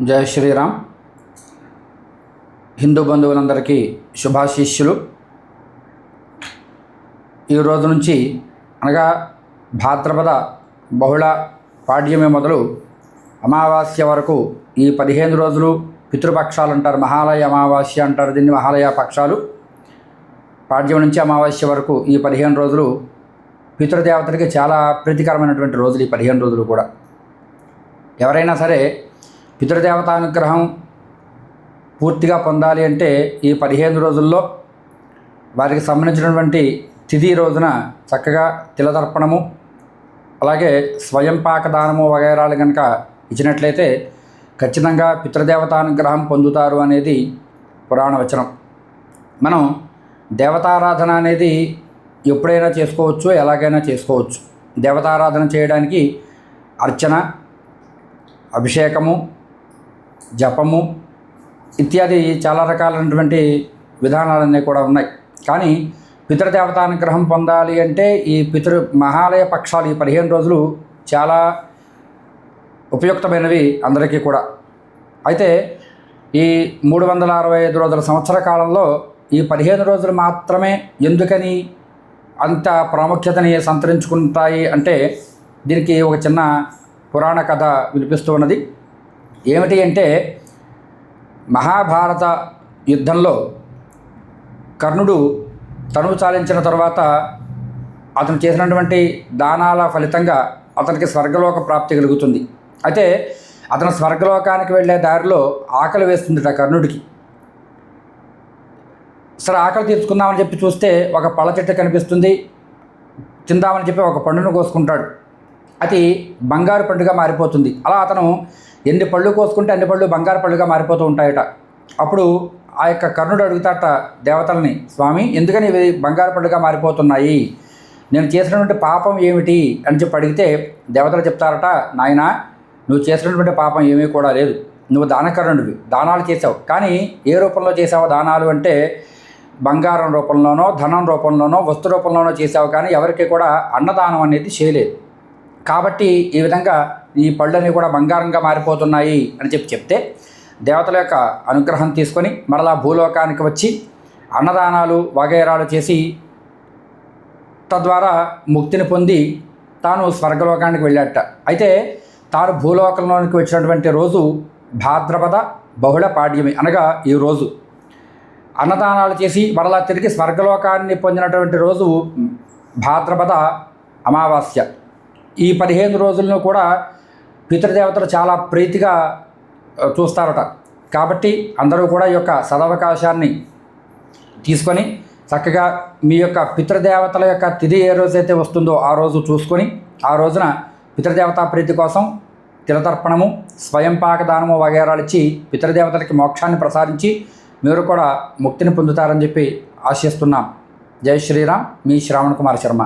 జయ శ్రీరామ్. హిందూ బంధువులందరికీ శుభాశీస్సులు. ఈ రోజు నుంచి అనగా భాద్రపద బహుళ పాడ్యమే మొదలు అమావాస్య వరకు ఈ పదిహేను రోజులు పితృపక్షాలు అంటారు మహాలయ అమావాస్య అంటారు దీన్ని మహాలయ పక్షాలు. పాడ్యం నుంచి అమావాస్య వరకు ఈ పదిహేను రోజులు పితృదేవతలకి చాలా ప్రీతికరమైనటువంటి రోజులు ఈ పదిహేను రోజులు కూడా. ఎవరైనా సరే పితృదేవతానుగ్రహం పూర్తిగా పొందాలి అంటే ఈ పదిహేను రోజుల్లో వారికి సంబంధించినటువంటి తిథి రోజున చక్కగా తిలతర్పణము అలాగే స్వయం పాకదానము వగైరాలు కనుక ఇచ్చినట్లయితే ఖచ్చితంగా పితృదేవతానుగ్రహం పొందుతారు అనేది పురాణ వచనం. మనం దేవతారాధన అనేది ఎప్పుడైనా చేసుకోవచ్చు ఎలాగైనా చేసుకోవచ్చు. దేవతారాధన చేయడానికి అర్చన అభిషేకము జపము ఇత్యాది చాలా రకాలైనటువంటి విధానాలన్నీ కూడా ఉన్నాయి. కానీ పితృదేవతానుగ్రహం పొందాలి అంటే ఈ పితృ మహాలయ పక్షాలు ఈ పదిహేను రోజులు చాలా ఉపయుక్తమైనవి అందరికీ కూడా. అయితే ఈ మూడు వందల అరవై ఐదు రోజుల సంవత్సర కాలంలో ఈ పదిహేను రోజులు మాత్రమే ఎందుకని అంత ప్రాముఖ్యతని సంతరించుకుంటాయి అంటే దీనికి ఒక చిన్న పురాణ కథ వినిపిస్తూ ఉన్నది. ఏమిటి అంటే మహాభారత యుద్ధంలో కర్ణుడు తనువు చాలించిన తర్వాత అతను చేసినటువంటి దానాల ఫలితంగా అతనికి స్వర్గలోక ప్రాప్తి కలుగుతుంది. అయితే అతను స్వర్గలోకానికి వెళ్ళే దారిలో ఆకలి వేస్తుందిట కర్ణుడికి. సరే ఆకలి తీర్చుకుందామని చెప్పి చూస్తే ఒక పళ్ళ చెట్టు కనిపిస్తుంది. తిందామని చెప్పి ఒక పండును కోసుకుంటాడు. అది బంగారు పండుగ మారిపోతుంది. అలా అతను ఎన్ని పళ్ళు కోసుకుంటే అన్ని పళ్ళు బంగారు పళ్ళుగా మారిపోతూ ఉంటాయట. అప్పుడు ఆ యొక్క కర్ణుడు అడుగుతాట దేవతల్ని స్వామి ఎందుకని ఇవి బంగారు పళ్ళుగా మారిపోతున్నాయి? నేను చేసినటువంటి పాపం ఏమిటి? అని చెప్పి అడిగితే దేవతలు చెప్తారట నాయన నువ్వు చేసినటువంటి పాపం ఏమీ కూడా లేదు. నువ్వు దానకర్ణుడివి. దానాలు చేసావు. కానీ ఏ రూపంలో చేసావు దానాలు అంటే బంగారం రూపంలోనో ధనం రూపంలోనో వస్తు రూపంలోనో చేసావు. కానీ ఎవరికి కూడా అన్నదానం అనేది చేయలేదు. కాబట్టి ఈ విధంగా ఈ పళ్ళని కూడా బంగారంగా మారిపోతున్నాయి అని చెప్పి చెప్తే దేవతల యొక్క అనుగ్రహం తీసుకొని మరలా భూలోకానికి వచ్చి అన్నదానాలు వగైరాలు చేసి తద్వారా ముక్తిని పొంది తాను స్వర్గలోకానికి వెళ్ళాట అయితే తాను భూలోకంలోనికి వచ్చినటువంటి రోజు భాద్రపద బహుళ పాడ్యమి అనగా ఈ రోజు. అన్నదానాలు చేసి మరలా తిరిగి స్వర్గలోకాన్ని పొందినటువంటి రోజు భాద్రపద అమావాస్య. ఈ పదిహేను రోజులను కూడా పితృదేవతలు చాలా ప్రీతిగా చూస్తారట. కాబట్టి అందరూ కూడా ఈ యొక్క సదవకాశాన్ని తీసుకొని చక్కగా మీ యొక్క పితృదేవతల యొక్క తిథి ఏ రోజైతే వస్తుందో ఆ రోజు చూసుకొని ఆ రోజున పితృదేవతా ప్రీతి కోసం తిలతర్పణము స్వయం పాకదానము వగైరాలు ఇచ్చి పితృదేవతలకి మోక్షాన్ని ప్రసాదించి మీరు కూడా ముక్తిని పొందుతారని చెప్పి ఆశిస్తున్నాం. జై శ్రీరామ్. మీ శ్రావణ్ కుమార్ శర్మ.